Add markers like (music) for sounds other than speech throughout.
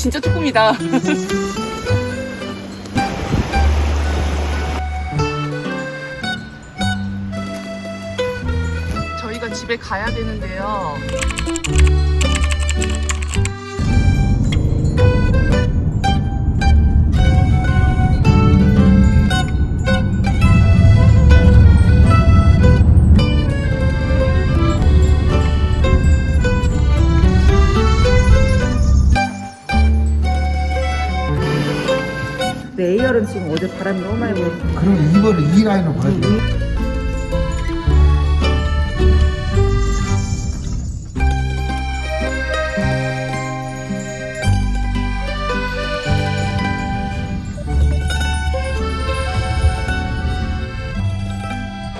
진짜 조금이다. 저희가 집에 가야 되는데요. 근데 A열은 지금 어제 바람이 너무 많이 불어서 그럼 2번은 2라인으로 가야 돼.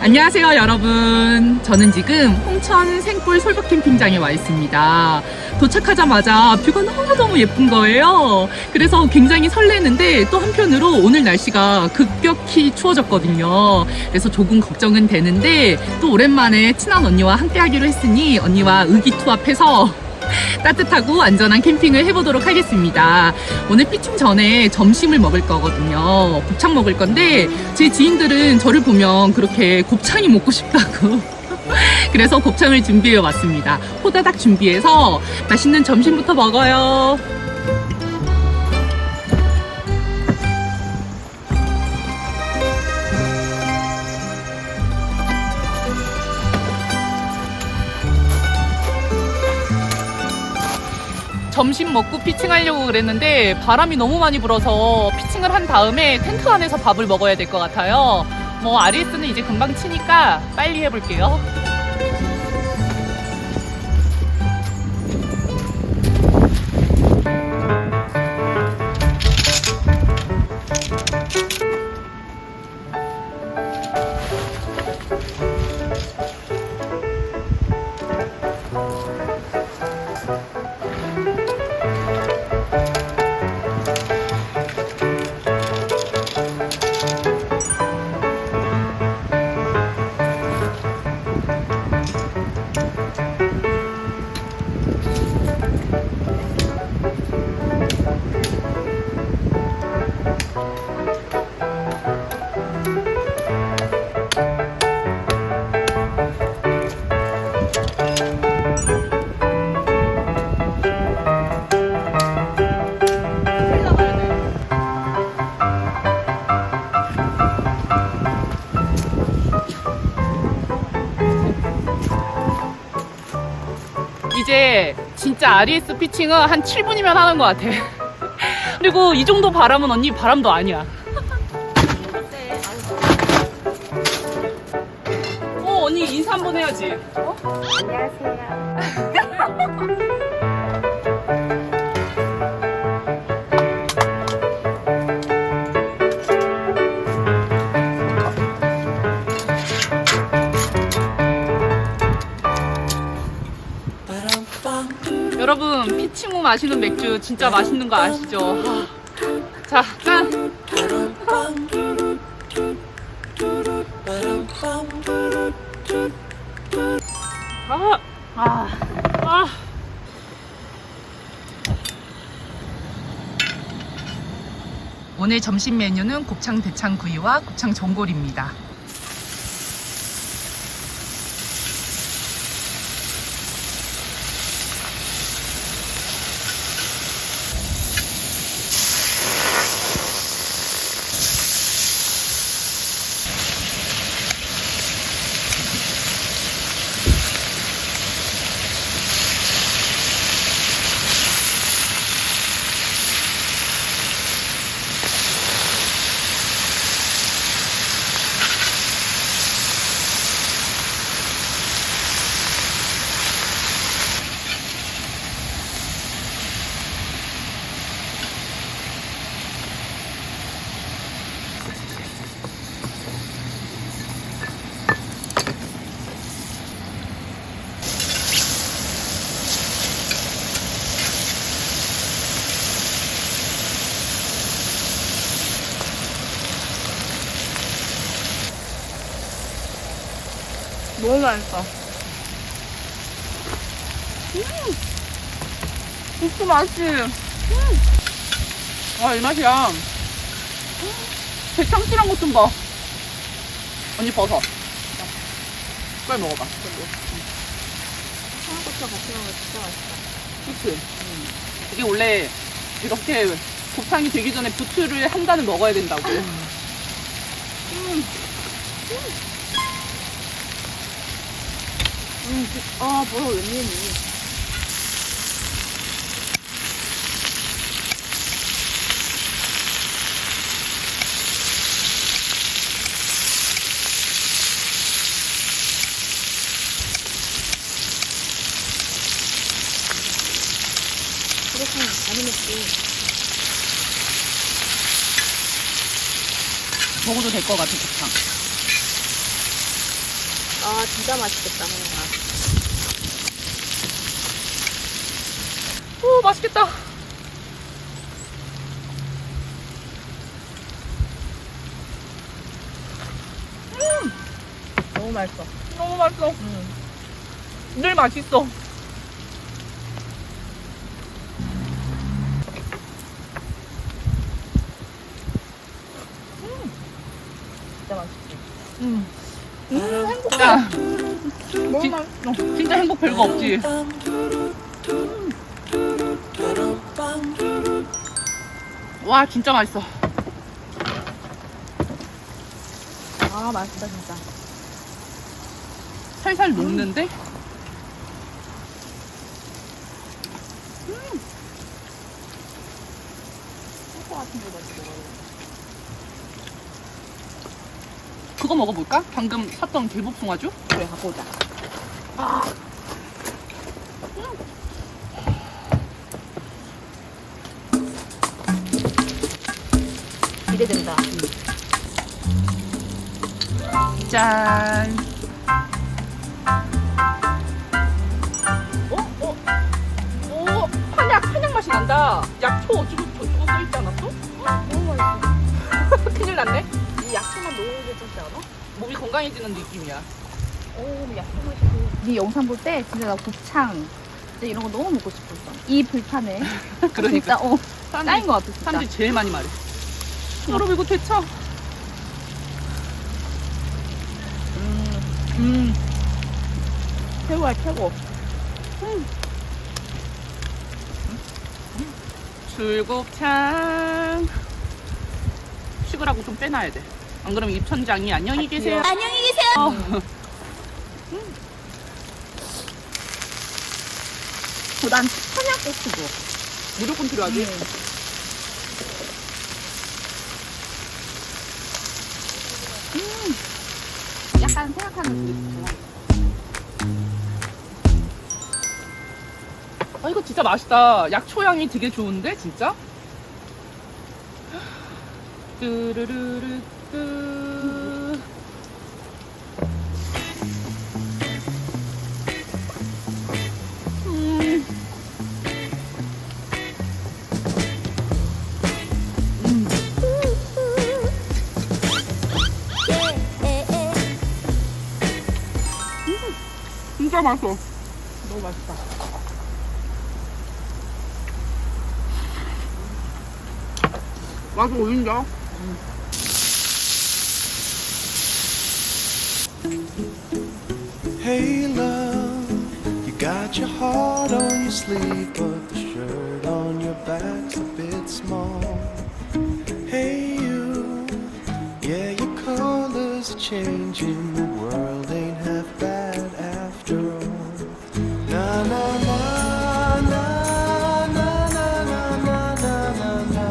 안녕하세요 여러분. 저는 지금 홍천 생골 솔밭 캠핑장에 와 있습니다 도착하자마자 뷰가 너무너무 예쁜 거예요 그래서 굉장히 설레는데 또 한편으로 오늘 날씨가 급격히 추워졌거든요 그래서 조금 걱정은 되는데 또 오랜만에 친한 언니와 함께 하기로 했으니 언니와 의기투합해서 (laughs) 따뜻하고 안전한 캠핑을 해보도록 하겠습니다. 오늘 피칭 전에 점심을 먹을 거거든요. 곱창 먹을 건데 제 지인들은 저를 보면 그렇게 곱창이 먹고 싶다고. (laughs) 그래서 곱창을 준비해 왔습니다. 호다닥 준비해서 맛있는 점심부터 먹어요. 점심 먹고 피칭하려고 그랬는데 바람이 너무 많이 불어서 피칭을 한 다음에 텐트 안에서 밥을 먹어야 될 것 같아요. 뭐 RS는 이제 금방 치니까 빨리 해볼게요. 이제 진짜 RES 피칭은 한 7분이면 하는 것 같아. (laughs) 그리고 이 정도 바람은 언니 바람도 아니야. 어 언니 인사 한번 해야지. 어? 안녕하세요. 마시는 맥주 진짜 맛있는 거 아시죠? 자 짠. 아, 아, 아. 오늘 점심 메뉴는 곱창 대창 구이와 곱창 전골입니다. 맛있어. 음! 국수 맛이 와, 이 맛이야. 대창술한 것 좀 봐. 언니 버섯. 빨리 먹어봐. 청양고추 같이 먹으면 진짜 맛있다. 그치? 이게 원래 이렇게 곱창이 되기 전에 부추를 한 단을 먹어야 된다고. 음, 그- 아, 뭐야, 웬일이니. 그렇게 많이 먹지. 먹어도 될 것 같아, 곱창. 아, 진짜 맛있겠다, 뭔가. 오, 맛있겠다. 너무 맛있어. 너무 맛있어. 늘 맛있어. 너무 진- 맛있어. 진짜 행복 별거 없지. 와, 진짜 맛있어. 아, 맛있다, 진짜. 살살 녹는데? 소고 같은 거 맛있어. 그거 먹어볼까? 방금 샀던 길복숭아주? 그래, 갖고 오자. 기대된다. 짠. 어? 어? 오, 한약, 한약 맛이 난다. 약초 어쩌고 저쩌고 써있지 않았어? 너무 맛있어. (laughs) 큰일 났네. 넣으면 괜찮지 않아? 몸이 건강해지는 느낌이야. 오, 약초 맛있고. 네 영상 볼 때 진짜 나 곱창 진짜 이런 거 너무 먹고 싶었어. 이 불판에 (laughs) 그러니까. 진짜 어 사람들이, 짜인 것 같아 진짜. 사람들이 제일 많이 말해. 여러분 이거 대차. 음, 음. 최고야 최고. 줄곱창. 식으라고 좀 빼놔야 돼. 안 그러면 입천장이 안녕히 계세요. 안녕히 계세요. 어. 난 청양고추도. 무조건 필요하지. 음. 음. 약간 생각하는 그 있어. 아 이거 진짜 맛있다. 약초 향이 되게 좋은데 진짜? 뚜르르르 뚜. 음. 음. 진짜 맛있어. 너무 맛있다. 맛이 오인다. Hey love, you got your heart on your sleeve, but the shirt on your back's a bit small. Hey you, yeah your colors are changing, the world ain't half bad after all. Na na na na na na na na na na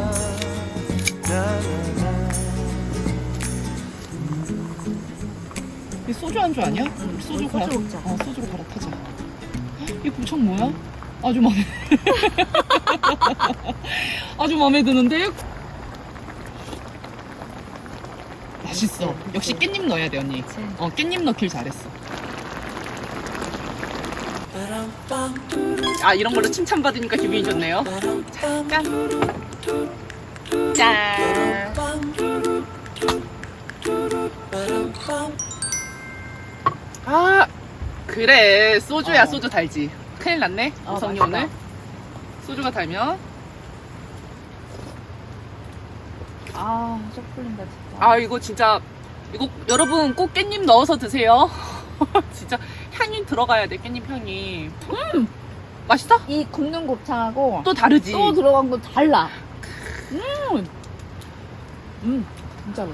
na na na. 이 소주 안주 아니야? 소주 갈아. 먹자. 어, 소주로 갈아 타자. 이 곱창 뭐야? 아주 마음에. (laughs) 아주 마음에 드는데. 맛있어. 역시 깻잎 넣어야 돼 언니. 어 깻잎 넣길 잘했어. 아 이런 걸로 칭찬 받으니까 기분이 좋네요. 짠. 짠. 아 그래. 소주야 어. 소주 달지. 큰일 났네 어, 우성이 어, 오늘. 소주가 달면. 아 쪽풀린다 진짜. 아 이거 진짜 이거 여러분 꼭 깻잎 넣어서 드세요. (laughs) 진짜 향이 들어가야 돼 깻잎 향이. 음! 맛있어? 이 굽는 곱창하고 또 다르지. 또 들어간 건 달라. 음! 음, 진짜로.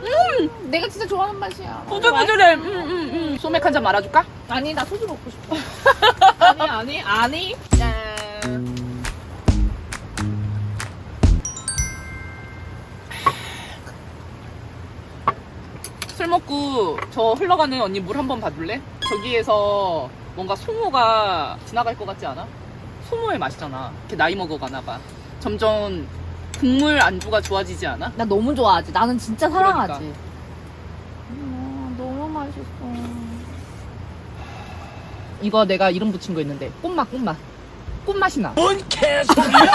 음, 내가 진짜 좋아하는 맛이야. 부들부들해. 음, 음, 음. 소맥 한 잔 말아줄까? 아니, 나 소주 먹고 싶어. (laughs) 아니, 아니, 아니. 짠. 술 먹고 저 흘러가는 언니 물 한 번 봐줄래? 저기에서 뭔가 소모가 지나갈 것 같지 않아? 소모의 맛이잖아. 이렇게 나이 먹어가나 봐. 점점 국물 안주가 좋아지지 않아? 나 너무 좋아하지. 나는 진짜 사랑하지. 그러니까. 음, 너무 맛있어. 이거 내가 이름 붙인 거 있는데 꽃맛 꽃맛 꽃맛이 나. 뭔 개소리야?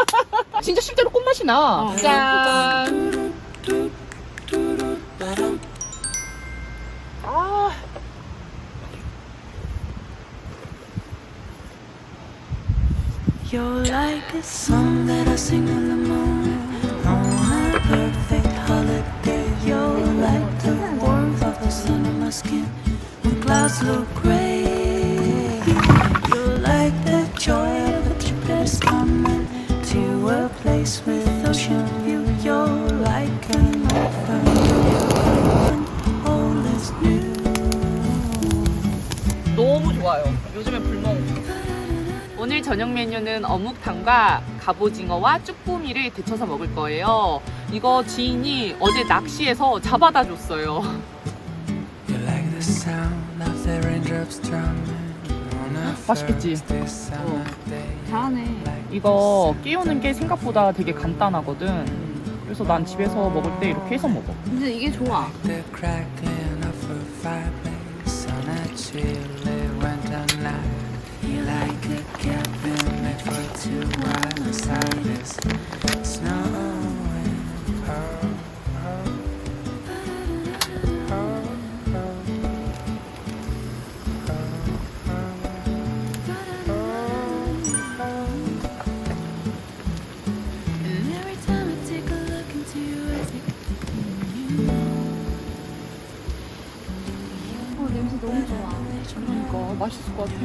(laughs) 진짜 실제로 꽃맛이 나. 어. 짠. You're like a song that I sing in the morning on a perfect holiday. You're like the warmth of the sun on my skin when clouds look gray. You're like the joy of a trip that is coming to a place with ocean view. You're like an old friend, all is new. 너무 좋아요. 요즘에 불멍. 오늘 저녁 메뉴는 어묵탕과 갑오징어와 쭈꾸미를 데쳐서 먹을 거예요. 이거 지인이 어제 낚시해서 잡아다 줬어요. 맛있겠지? Day. 잘하네. 이거 끼우는 게 생각보다 되게 간단하거든. 그래서 난 집에서 먹을 때 이렇게 해서 먹어. 근데 이게 좋아. like a cabin made for two while my side is snowing. 그러니까 맛있을 것 같아.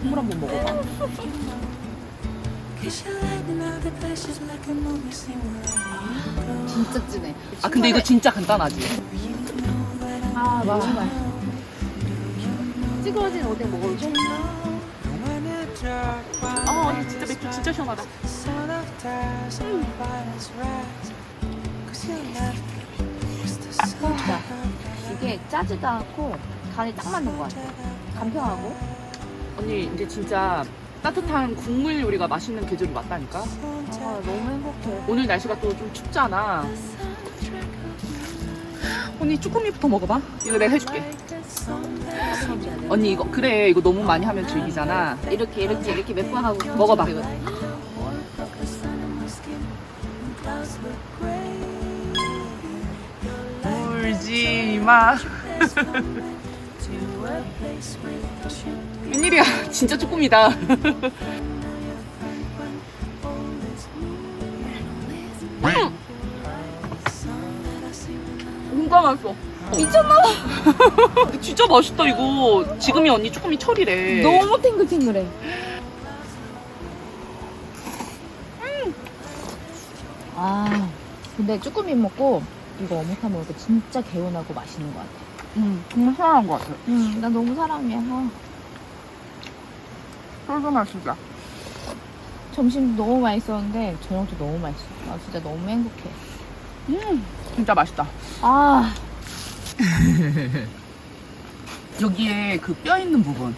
국물 한번 먹어봐. 진짜 진해. 아 근데 이거 진짜 간단하지. 아, 맛있어. 찌그러진 오뎅 while 아 언니 진짜 맥주 진짜 시원하다. 진짜. 이게 짜지도 않고 간이 딱 맞는 것 같아. 간편하고. 언니 이제 진짜 따뜻한 국물 요리가 맛있는 계절이 맞다니까. 아, 너무 행복해. 오늘 날씨가 또 좀 춥잖아. 언니 쭈꾸미부터 먹어봐. 이거 내가 해줄게. 언니 이거 그래 이거 너무 많이 하면 질기잖아. 이렇게 이렇게 이렇게 몇 번 하고 먹어봐. 되거든. 울지 마. (laughs) 웬일이야 (laughs) 진짜 쭈꾸미다. (laughs) 음! 진짜 맛있어. 미쳤나? (laughs) 진짜 맛있다 이거. 지금이 언니 쭈꾸미 철이래. 너무 탱글탱글해. 아, 근데 쭈꾸미 먹고 이거 어묵탕 먹으니까 진짜 개운하고 맛있는 것 같아. 음, 정말 시원한 것 같아. 응, 나 너무 사랑해. 아, 쫄쫄한 진짜. 점심도 너무 맛있었는데 저녁도 너무 맛있어. 나 진짜 너무 행복해. 음, 진짜 맛있다. 아, (laughs) 여기에 그 뼈 있는 부분.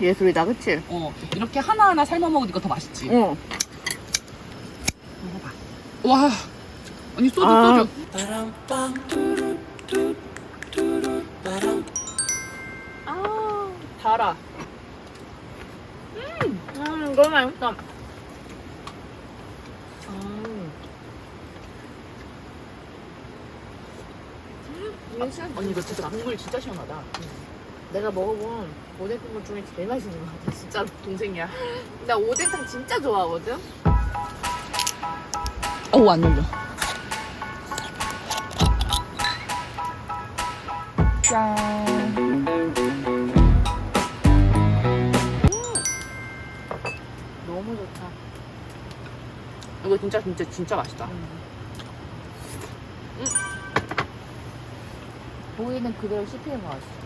예술이다, 그치? 어, 이렇게 하나하나 삶아 먹으니까 더 맛있지. 응. 먹어봐. 와, 언니 소주 아. 소주. 아, 달아. 음, 너무 맛있어. 음. 진짜 언니 이거 진짜 국물 진짜 시원하다. 내가 먹어본 오뎅 국물 중에 제일 맛있는 것 같아, 진짜로. 동생이야. 나 오뎅탕 진짜 좋아하거든? 어우 안 열려. 짠. 이거 진짜 진짜 진짜 맛있다. 보이는 그대로 씹히는 것 같아.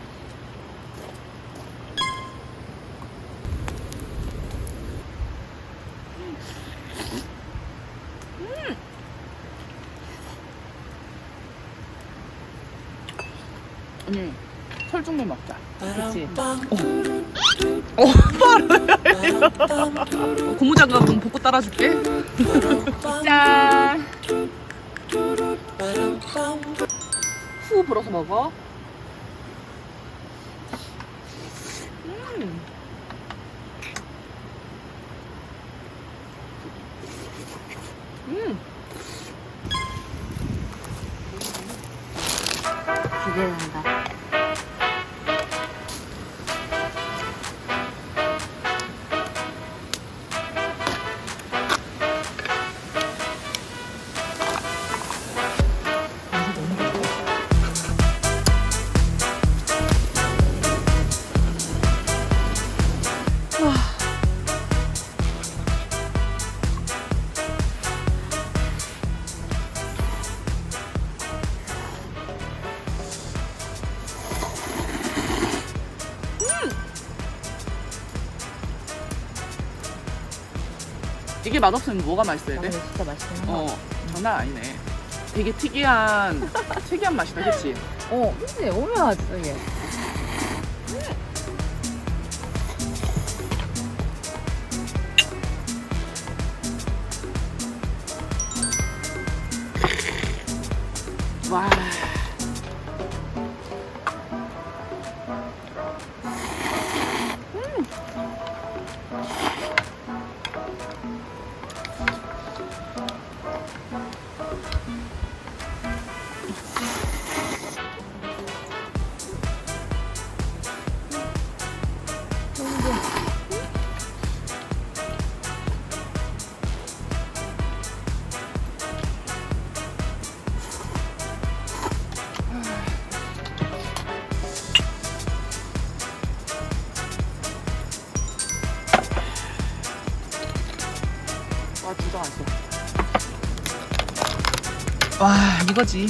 언니 설중면 먹자. 그치? 고 장갑 좀 벗고 따라줄게. (laughs) 짠. 후 불어서 먹어. 기 이게 맛없으면 뭐가 맛있어야 돼? 근데 진짜 하다. 어, 장난 아니네. 되게 특이한 (laughs) 특이한 맛이다, 그렇지? 어, 그치? 오묘하지, 이게. 이거지.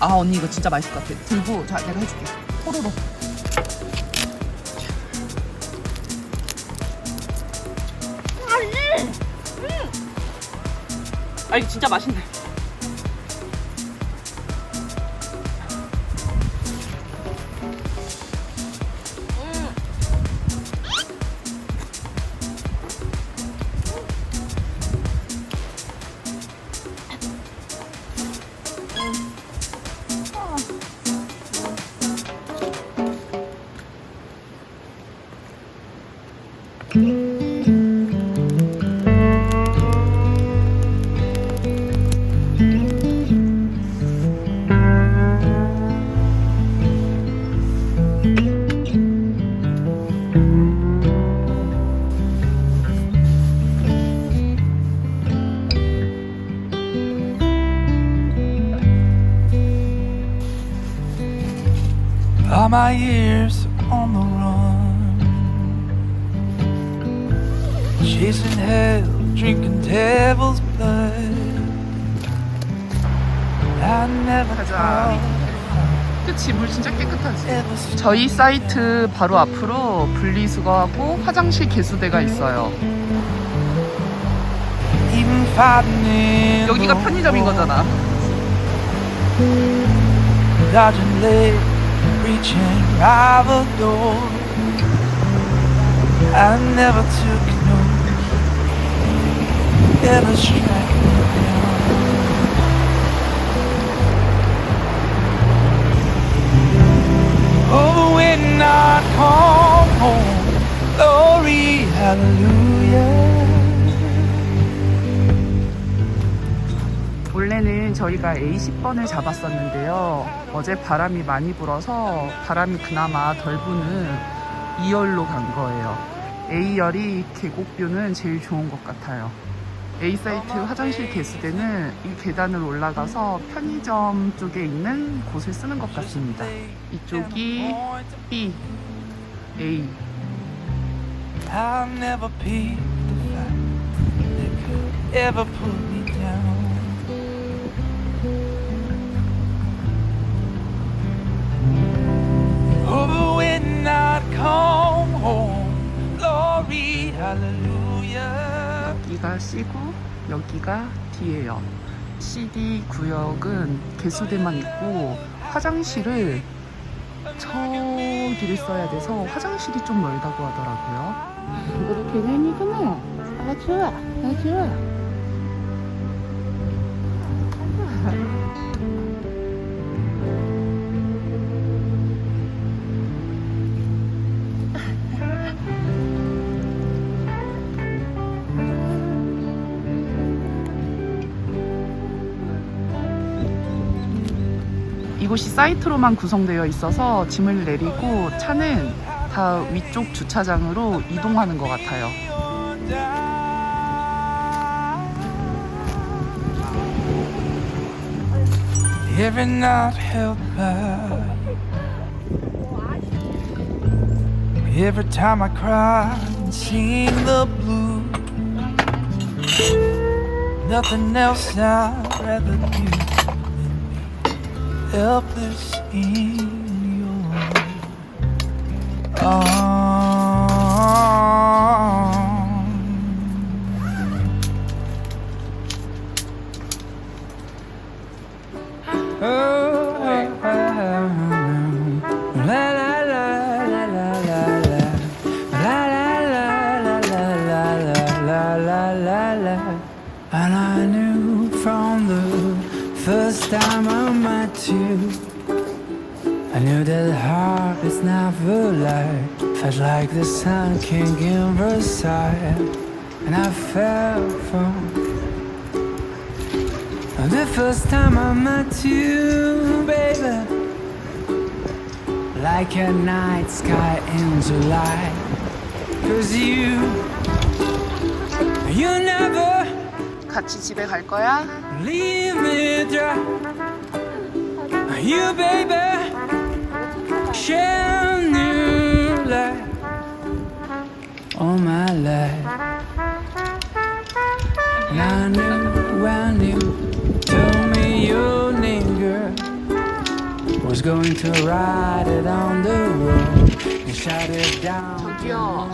아, 언니 이거 진짜 맛있을 것 같아. 들고, 자, 내가 해줄게. 호로로. 아, 이거 진짜 맛있네. All my years on the run, chasing hell, drinking devil's blood. I never 가자. thought 그치, 물 진짜 깨끗하지. ever see 저희 사이트 바로 앞으로 분리수거하고 화장실 개수대가 있어요. even fighting in 여기가 the 편의점인 war. 거잖아. dodging lead, reaching rival door. I never took no, ever struck me down. Oh, when I come home, glory, hallelujah. 저희가 A10번을 잡았었는데요. 어제 바람이 많이 불어서 바람이 그나마 덜 부는 2열로 간 거예요. A열이 계곡뷰는 제일 좋은 것 같아요. A사이트 화장실 개수대는 이 계단을 올라가서 편의점 쪽에 있는 곳을 쓰는 것 같습니다. 이쪽이 B, A. I'll never pick the fight that could ever put 여기가 C고 여기가 D예요. CD 구역은 개수대만 있고 화장실을 저기를 써야 돼서 화장실이 좀 멀다고 하더라고요. 이거도 계산이구나. 아, 좋아. 아, 좋아. 이곳이 사이트로만 구성되어 있어서 짐을 내리고 차는 다 위쪽 주차장으로 이동하는 것 같아요. Helpless in your arms. Oh, Felt like the sun king in Versailles And I fell from the first time I met you, baby, like a night sky in July. Cause you, you never 같이 집에 갈 거야? leave me dry. You, baby, share All my life. I knew when you told me your name, girl, was going to ride it on the road and shout it down. 저기요.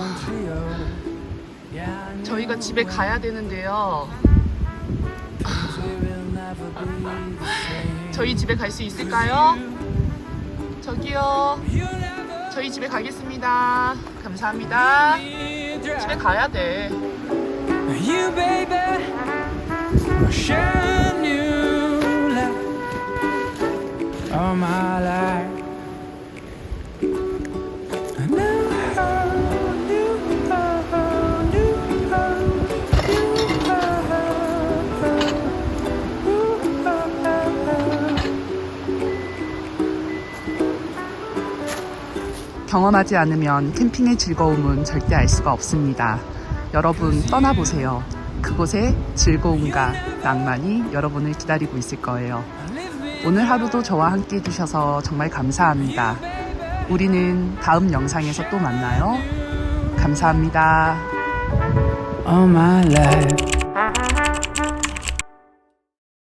I knew 저희가 집에 가야 되는데요. 저희 집에 갈 수 있을까요? 저기요. 저희 집에 가겠습니다. 감사합니다. be dry. 집에 가야 돼. You, baby, 경험하지 않으면 캠핑의 즐거움은 절대 알 수가 없습니다. 여러분 떠나보세요. 그곳에 즐거움과 낭만이 여러분을 기다리고 있을 거예요. 오늘 하루도 저와 함께 해주셔서 정말 감사합니다. 우리는 다음 영상에서 또 만나요. 감사합니다.